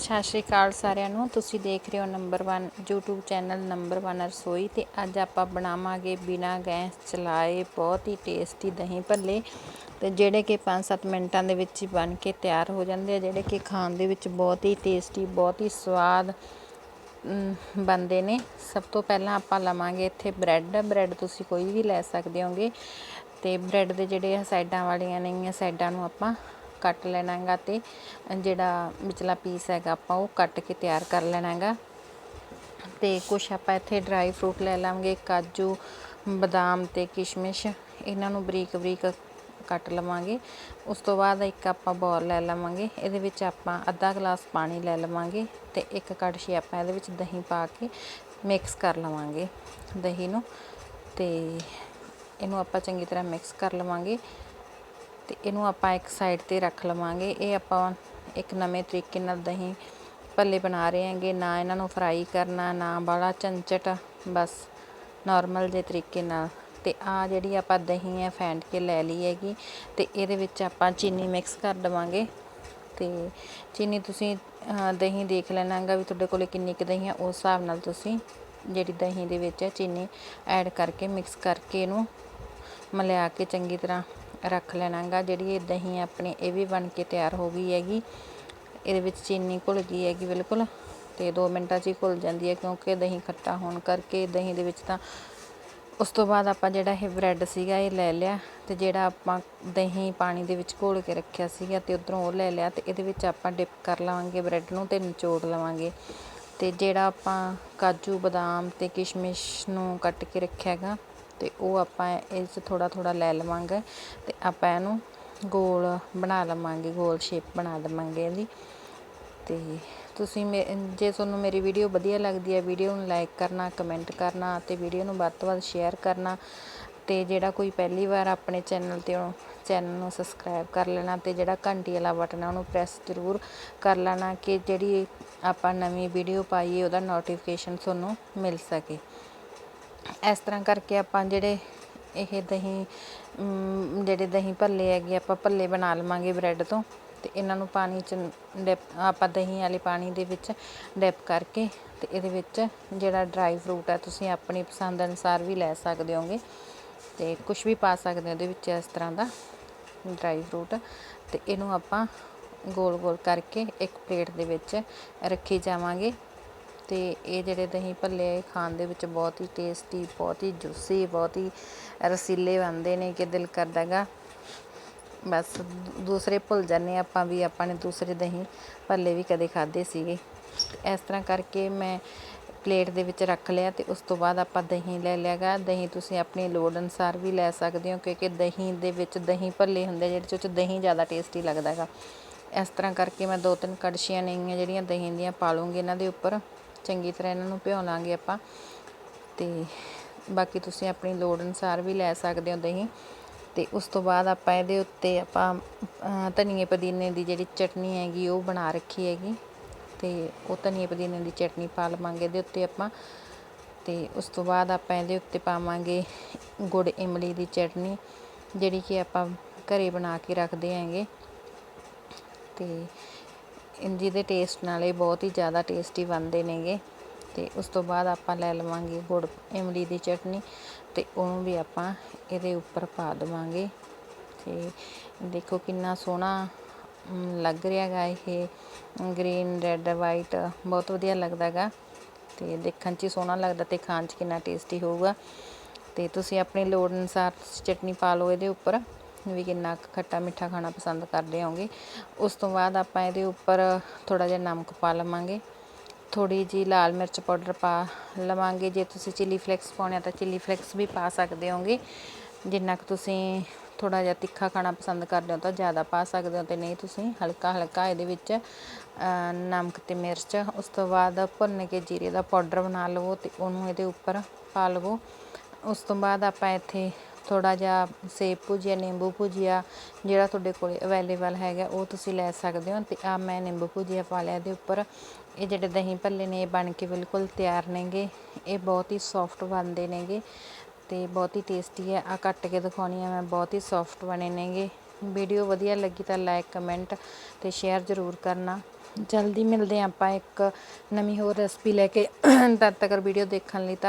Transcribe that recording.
ਸਤਿ ਸ਼੍ਰੀ ਅਕਾਲ ਸਾਰਿਆਂ ਨੂੰ। ਤੁਸੀਂ ਦੇਖ ਰਹੇ ਹੋ ਨੰਬਰ 1 YouTube ਚੈਨਲ ਨੰਬਰ 1 ਰਸੋਈ ਤੇ ਅੱਜ ਆਪਾਂ ਬਣਾਵਾਂਗੇ ਬਿਨਾ ਗੈਸ ਚਲਾਏ ਬਹੁਤ ਹੀ ਟੇਸਟੀ ਦਹੀਂ ਭੱਲੇ ਤੇ ਜਿਹੜੇ ਕਿ 5-7 ਮਿੰਟਾਂ ਦੇ ਵਿੱਚ ਹੀ ਬਣ ਕੇ ਤਿਆਰ ਹੋ ਜਾਂਦੇ ਆ ਜਿਹੜੇ ਕਿ ਖਾਣ ਦੇ ਵਿੱਚ ਬਹੁਤ ਹੀ ਟੇਸਟੀ ਬਹੁਤ ਹੀ ਸਵਾਦ ਅਮ, ਬਣਦੇ ਨੇ। ਸਭ ਤੋਂ ਪਹਿਲਾਂ ਆਪਾਂ ਲਵਾਂਗੇ ਇੱਥੇ ਬ੍ਰੈਡ। ਬ੍ਰੈਡ ਤੁਸੀਂ ਕੋਈ ਵੀ ਲੈ ਸਕਦੇ ਹੋਗੇ ਤੇ ਬ੍ਰੈਡ ਦੇ ਜਿਹੜੇ ਆ ਸਾਈਡਾਂ ਵਾਲੀਆਂ ਨੇਗੀਆਂ ਸਾਈਡਾਂ ਨੂੰ ਆਪਾਂ ਕੱਟ ਲੈਣਾ ਹੈਗਾ ਤੇ ਜਿਹੜਾ ਵਿਚਲਾ ਪੀਸ ਹੈਗਾ ਆਪਾਂ ਉਹ ਕੱਟ ਕੇ ਤਿਆਰ ਕਰ ਲੈਣਾ ਹੈਗਾ। ਤੇ ਕੁਛ ਆਪਾਂ ਇੱਥੇ ਡਰਾਈ ਫਰੂਟ ਲੈ ਲਾਂਗੇ, ਕਾਜੂ, ਬਦਾਮ ਤੇ ਕਿਸ਼ਮਿਸ਼, ਇਹਨਾਂ ਨੂੰ ਬਰੀਕ ਬਰੀਕ ਕੱਟ ਲਵਾਂਗੇ। ਉਸ ਤੋਂ ਬਾਅਦ ਇੱਕ ਆਪਾਂ ਬੌਲ ਲੈ ਲਵਾਂਗੇ, ਇਹਦੇ ਵਿੱਚ ਆਪਾਂ ਅੱਧਾ ਗਲਾਸ ਪਾਣੀ ਲੈ ਲਵਾਂਗੇ ਤੇ ਇੱਕ ਕੜਛੀ ਆਪਾਂ ਇਹਦੇ ਵਿੱਚ ਦਹੀਂ ਪਾ ਕੇ ਮਿਕਸ ਕਰ ਲਵਾਂਗੇ ਦਹੀਂ ਨੂੰ ਤੇ ਇਹਨੂੰ ਆਪਾਂ ਚੰਗੀ ਤਰ੍ਹਾਂ ਮਿਕਸ ਕਰ ਲਵਾਂਗੇ। ਤੇ ਇਹਨੂੰ ਆਪਾਂ ਇੱਕ ਸਾਈਡ ਤੇ ਰੱਖ ਲਵਾਂਗੇ। ਇਹ ਆਪਾਂ ਇੱਕ ਨਵੇਂ ਤਰੀਕੇ ਨਾਲ ਦਹੀਂ ਭੱਲੇ ਬਣਾ ਰਹੇ ਹਾਂਗੇ। ਨਾ ਇਹਨਾਂ ਨੂੰ ਫਰਾਈ ਕਰਨਾ, ਨਾ ਬਾਲਾ ਚੰਚਟ ਬਸ ਨਾਰਮਲ ਜੇ ਤਰੀਕੇ ਨਾਲ। ਤੇ ਆ ਜਿਹੜੀ ਆਪਾਂ ਦਹੀਂ ਹੈ ਫੈਂਟ ਕੇ ਲੈ ਲਈ ਹੈਗੀ। ਤੇ ਇਹਦੇ ਵਿੱਚ ਆਪਾਂ ਚੀਨੀ ਮਿਕਸ ਕਰ ਦੇਵਾਂਗੇ। ਤੇ ਚੀਨੀ ਤੁਸੀਂ ਦਹੀਂ ਦੇਖ ਲੈਣਾਗਾ ਵੀ ਤੁਹਾਡੇ ਕੋਲੇ ਕਿੰਨੀ ਕੁ ਦਹੀਂ ਹੈ ਉਸ ਹਿਸਾਬ ਨਾਲ ਤੁਸੀਂ ਜਿਹੜੀ ਦਹੀਂ ਦੇ ਵਿੱਚ ਹੈ ਚੀਨੀ ਐਡ ਕਰਕੇ ਮਿਕਸ ਕਰਕੇ ਇਹਨੂੰ ਮਲਿਆ ਕੇ ਚੰਗੀ ਤਰ੍ਹਾਂ ਰੱਖ ਲੈਣਾ ਗਾ ਜਿਹੜੀ ਇਹ ਦਹੀਂ ਆਪਣੀ ਇਹ ਵੀ ਬਣ ਕੇ ਤਿਆਰ ਹੋ ਗਈ ਹੈਗੀ। ਇਹਦੇ ਵਿੱਚ ਚੀਨੀ ਘੁਲ ਗਈ ਹੈਗੀ ਬਿਲਕੁਲ ਤੇ 2 ਮਿੰਟਾਂ 'ਚ ਹੀ ਘੁਲ ਜਾਂਦੀ ਹੈ ਕਿਉਂਕਿ ਦਹੀਂ ਖੱਟਾ ਹੋਣ ਕਰਕੇ ਦਹੀਂ ਦੇ ਵਿੱਚ ਤਾਂ ਉਸ ਤੋਂ ਬਾਅਦ ਆਪਾਂ ਜਿਹੜਾ ਇਹ ਬ੍ਰੈਡ ਸੀਗਾ ਇਹ ਲੈ ਲਿਆ ਤੇ ਜਿਹੜਾ ਆਪਾਂ ਦਹੀਂ ਪਾਣੀ ਦੇ ਵਿੱਚ ਘੋਲ ਕੇ ਰੱਖਿਆ ਸੀਗਾ ਤੇ ਉਧਰੋਂ ਉਹ ਲੈ ਲਿਆ ਤੇ ਇਹਦੇ ਵਿੱਚ ਆਪਾਂ ਡਿਪ ਕਰ ਲਵਾਂਗੇ ਬ੍ਰੈਡ ਨੂੰ ਤੇ ਨਿਚੋੜ ਲਵਾਂਗੇ। ਤੇ ਜਿਹੜਾ ਆਪਾਂ ਕਾਜੂ ਬਦਾਮ ਤੇ ਕਿਸ਼ਮਿਸ਼ ਨੂੰ ਕੱਟ ਕੇ ਰੱਖਿਆ ਹੈਗਾ ਤੇ ਉਹ ਆਪਾਂ ਇਸ 'ਚ ਥੋੜਾ ਥੋੜਾ ਲੈ ਲਵਾਂਗੇ ਤੇ ਆਪਾਂ ਇਹਨੂੰ ਗੋਲ ਬਣਾ ਲਵਾਂਗੇ, ਗੋਲ ਸ਼ੇਪ ਬਣਾ ਲਵਾਂਗੇ ਇਹਦੀ। ਤੇ ਤੁਸੀਂ ਮੇ- ਜੇ ਤੁਹਾਨੂੰ ਮੇਰੀ ਵੀਡੀਓ ਵਧੀਆ ਲੱਗਦੀ ਹੈ ਵੀਡੀਓ ਨੂੰ ਲਾਈਕ ਕਰਨਾ ਕਮੈਂਟ ਕਰਨਾ ਅਤੇ ਵੀਡੀਓ ਨੂੰ ਵੱਧ ਤੋਂ ਵੱਧ ਸ਼ੇਅਰ ਕਰਨਾ ਤੇ ਜਿਹੜਾ ਕੋਈ ਪਹਿਲੀ ਵਾਰ ਆਪਣੇ ਚੈਨਲ ਤੇ ਚੈਨਲ ਨੂੰ ਸਬਸਕ੍ਰਾਈਬ ਕਰ ਲੈਣਾ ਤੇ ਜਿਹੜਾ ਘੰਟੀ ਵਾਲਾ ਬਟਨ ਹੈ ਉਹਨੂੰ ਪ੍ਰੈਸ ਜ਼ਰੂਰ ਕਰ ਲੈਣਾ ਕਿ ਜਿਹੜੀ ਆਪਾਂ ਨਵੀਂ ਵੀਡੀਓ ਪਾਈਏ ਉਹਦਾ ਨੋਟੀਫਿਕੇਸ਼ਨ ਤੁਹਾਨੂੰ ਮਿਲ ਸਕੇ। ਇਸ ਤਰ੍ਹਾਂ ਕਰਕੇ ਆਪਾਂ ਜਿਹੜੇ ਇਹ ਦਹੀਂ ਜਿਹੜੇ ਦਹੀਂ ਭੱਲੇ ਹੈਗੇ, ਆਪਾਂ ਭੱਲੇ ਬਣਾ ਲਵਾਂਗੇ ਬ੍ਰੈਡ ਤੋਂ ਅਤੇ ਇਹਨਾਂ ਨੂੰ ਪਾਣੀ ਚ ਡਿਪ, ਆਪਾਂ ਦਹੀਂ ਵਾਲੇ ਪਾਣੀ ਦੇ ਵਿੱਚ ਡਿਪ ਕਰਕੇ ਅਤੇ ਇਹਦੇ ਵਿੱਚ ਜਿਹੜਾ ਡਰਾਈ ਫਰੂਟ ਹੈ ਤੁਸੀਂ ਆਪਣੀ ਪਸੰਦ ਅਨੁਸਾਰ ਵੀ ਲੈ ਸਕਦੇ ਹੋਗੇ ਅਤੇ ਕੁਝ ਵੀ ਪਾ ਸਕਦੇ ਹੋ ਇਹਦੇ ਵਿੱਚ ਇਸ ਤਰ੍ਹਾਂ ਦਾ ਡਰਾਈ ਫਰੂਟ ਅਤੇ ਇਹਨੂੰ ਆਪਾਂ ਗੋਲ ਗੋਲ ਕਰਕੇ ਇੱਕ ਪਲੇਟ ਦੇ ਵਿੱਚ ਰੱਖੀ ਜਾਵਾਂਗੇ ਅਤੇ ਇਹ ਜਿਹੜੇ ਦਹੀਂ ਭੱਲੇ ਆ, ਖਾਣ ਦੇ ਵਿੱਚ ਬਹੁਤ ਹੀ ਟੇਸਟੀ ਬਹੁਤ ਹੀ ਜੂਸੀ ਬਹੁਤ ਹੀ ਰਸੀਲੇ ਬਣਦੇ ਨੇ ਕਿ ਦਿਲ ਕਰਦਾ ਗਾ ਬਸ ਦੂਸਰੇ ਭੁੱਲ ਜਾਂਦੇ ਆਪਾਂ ਵੀ ਆਪਾਂ ਨੇ ਦੂਸਰੇ ਦਹੀਂ ਭੱਲੇ ਵੀ ਕਦੇ ਖਾਦੇ ਸੀਗੇ। ਇਸ ਤਰ੍ਹਾਂ ਕਰਕੇ ਮੈਂ ਪਲੇਟ ਦੇ ਵਿੱਚ ਰੱਖ ਲਿਆ ਤੇ ਉਸ ਤੋਂ ਬਾਅਦ ਆਪਾਂ ਦਹੀਂ ਲੈ ਲਿਆਗਾ ਦਹੀਂ ਤੁਸੀਂ ਆਪਣੀ ਲੋੜ ਅਨੁਸਾਰ ਵੀ ਲੈ ਸਕਦੇ ਹੋ ਕਿਉਂਕਿ ਦਹੀਂ ਦੇ ਵਿੱਚ ਦਹੀਂ ਭੱਲੇ ਹੁੰਦੇ ਜਿਹੜੇ 'ਚ ਉਹ 'ਚ ਦਹੀਂ ਜ਼ਿਆਦਾ ਟੇਸਟੀ ਲੱਗਦਾ ਹੈਗਾ। ਇਸ ਤਰ੍ਹਾਂ ਕਰਕੇ ਮੈਂ ਦੋ ਤਿੰਨ ਕੜਛੀਆਂ ਨੇਗੀਆਂ ਜਿਹੜੀਆਂ ਦਹੀਂ ਦੀਆਂ ਪਾ ਲੂੰਗੀ ਇਹਨਾਂ ਦੇ ਉੱਪਰ। ਚੰਗੀ ਤਰ੍ਹਾਂ ਇਹਨਾਂ ਨੂੰ ਭਿਓ ਲਾਂਗੇ ਆਪਾਂ। ਤੇ ਬਾਕੀ ਤੁਸੀਂ ਆਪਣੀ ਲੋੜ ਅਨੁਸਾਰ ਵੀ ਲੈ ਸਕਦੇ ਹੋ ਦਹੀਂ। ਤੇ ਉਸ ਤੋਂ ਬਾਅਦ ਆਪਾਂ ਇਹਦੇ ਉੱਤੇ ਆਪਾਂ ਧਨੀਏ ਪੁਦੀਨੇ ਦੀ ਜਿਹੜੀ ਚਟਨੀ ਹੈਗੀ, ਉਹ ਬਣਾ ਰੱਖੀ ਹੈਗੀ। ਤੇ ਉਹ ਧਨੀਏ ਪੁਦੀਨੇ ਦੀ ਚਟਨੀ ਪਾ ਲਵਾਂਗੇ ਇਹਦੇ ਉੱਤੇ ਆਪਾਂ। ਤੇ ਉਸ ਤੋਂ ਬਾਅਦ ਆਪਾਂ ਇਹਦੇ ਉੱਤੇ ਪਾਵਾਂਗੇ ਗੁੜ ਇਮਲੀ ਦੀ ਚਟਨੀ, ਜਿਹੜੀ ਕਿ ਆਪਾਂ ਘਰੇ ਬਣਾ ਕੇ ਰੱਖਦੇ ਹੈਗੇ। ਤੇ ਜਿਹਦੇ ਟੇਸਟ ਨਾਲ ਇਹ ਬਹੁਤ ਹੀ ਜ਼ਿਆਦਾ ਟੇਸਟੀ ਬਣਦੇ ਨੇਗੇ। ਤੇ ਉਸ ਤੋਂ ਬਾਅਦ ਆਪਾਂ ਲੈ ਲਵਾਂਗੇ ਗੁੜ, ਇਮਲੀ ਦੀ ਚਟਨੀ ਤੇ ਉਹਨੂੰ ਵੀ ਆਪਾਂ ਇਹਦੇ ਉੱਪਰ ਪਾ ਦੇਵਾਂਗੇ। ਤੇ ਦੇਖੋ ਕਿੰਨਾ ਸੋਹਣਾ ਲੱਗ ਰਿਹਾ ਗਾ ਇਹ ਗ੍ਰੀਨ ਰੈੱਡ ਵਾਈਟ ਬਹੁਤ ਵਧੀਆ ਲੱਗਦਾ ਗਾ। ਤੇ ਦੇਖਣ 'ਚ ਸੋਹਣਾ ਲੱਗਦਾ ਤੇ ਖਾਣ 'ਚ ਕਿੰਨਾ ਟੇਸਟੀ ਹੋਊਗਾ। ਤੇ ਤੁਸੀਂ ਆਪਣੀ ਲੋੜ ਅਨੁਸਾਰ ਚਟਨੀ ਪਾ ਲਓ ਇਹਦੇ ਉੱਪਰ। ਵੀ ਕਿੰਨਾ ਕੁ ਖੱਟਾ ਮਿੱਠਾ ਖਾਣਾ ਪਸੰਦ ਕਰਦੇ ਹੋਗੇ ਉਸ ਤੋਂ ਬਾਅਦ ਆਪਾਂ ਇਹਦੇ ਉੱਪਰ ਥੋੜਾ ਜਿਹਾ ਨਮਕ ਪਾ ਲਵਾਂਗੇ। ਥੋੜੀ ਜੀ ਲਾਲ ਮਿਰਚ ਪਾਊਡਰ ਪਾ ਲਵਾਂਗੇ। ਜੇ ਤੁਸੀਂ ਚਿੱਲੀ ਫਲੇਕਸ ਪਾਉਣੇ ਆ ਤਾਂ ਚਿੱਲੀ ਫਲੇਕਸ ਵੀ ਪਾ ਸਕਦੇ ਹੋਗੇ ਜਿੰਨਾ ਕੁ ਤੁਸੀਂ ਥੋੜਾ ਜਿਹਾ ਤਿੱਖਾ ਖਾਣਾ ਪਸੰਦ ਕਰਦੇ ਹੋ ਤਾਂ ਜ਼ਿਆਦਾ ਪਾ ਸਕਦੇ ਹੋ ਤੇ ਨਹੀਂ ਤੁਸੀਂ ਹਲਕਾ ਹਲਕਾ ਇਹਦੇ ਵਿੱਚ ਨਮਕ ਤੇ ਮਿਰਚ। ਉਸ ਤੋਂ ਬਾਅਦ ਭੁੰਨ ਕੇ ਜੀਰੇ ਦਾ ਪਾਊਡਰ ਬਣਾ ਲਵੋ ਤੇ ਉਹਨੂੰ ਇਹਦੇ ਉੱਪਰ ਪਾ ਲਵੋ। ਉਸ ਤੋਂ ਬਾਅਦ ਆਪਾਂ ਇੱਥੇ ਥੋੜ੍ਹਾ ਜਿਹਾ ਸੇਬ ਭੁਜੀਆ, ਨਿੰਬੂ ਭੁਜੀਆ ਜਿਹੜਾ ਤੁਹਾਡੇ ਕੋਲ ਅਵੇਲੇਬਲ ਹੈਗਾ, ਉਹ ਤੁਸੀਂ ਲੈ ਸਕਦੇ ਹੋ ਅਤੇ ਆਹ ਮੈਂ ਨਿੰਬੂ ਭੁਜੀਆ ਪਾ ਲਿਆ ਇਹਦੇ ਉੱਪਰ। ਇਹ ਜਿਹੜੇ ਦਹੀਂ ਭੱਲੇ ਨੇ, ਇਹ ਬਣ ਕੇ ਬਿਲਕੁਲ ਤਿਆਰ ਨੇਗੇ। ਇਹ ਬਹੁਤ ਹੀ ਸੌਫਟ ਬਣਦੇ ਨੇਗੇ ਅਤੇ ਬਹੁਤ ਹੀ ਟੇਸਟੀ ਹੈ। ਆ ਕੱਟ ਕੇ ਦਿਖਾਉਣੀ ਆ ਮੈਂ, ਬਹੁਤ ਹੀ ਸੌਫਟ ਬਣੇ ਨੇਗੇ। ਵੀਡੀਓ ਵਧੀਆ ਲੱਗੀ ਤਾਂ ਲਾਈਕ ਕਮੈਂਟ ਤੇ ਸ਼ੇਅਰ ਜ਼ਰੂਰ ਕਰਨਾ। ਜਲਦੀ ਮਿਲਦੇ ਹਾਂ ਆਪਾਂ ਇੱਕ ਨਵੀਂ ਹੋਰ ਰੈਸਪੀ ਲੈ ਕੇ। ਤਦ ਤੱਕ ਵੀਡੀਓ ਦੇਖਣ ਲਈ ਤਾਂ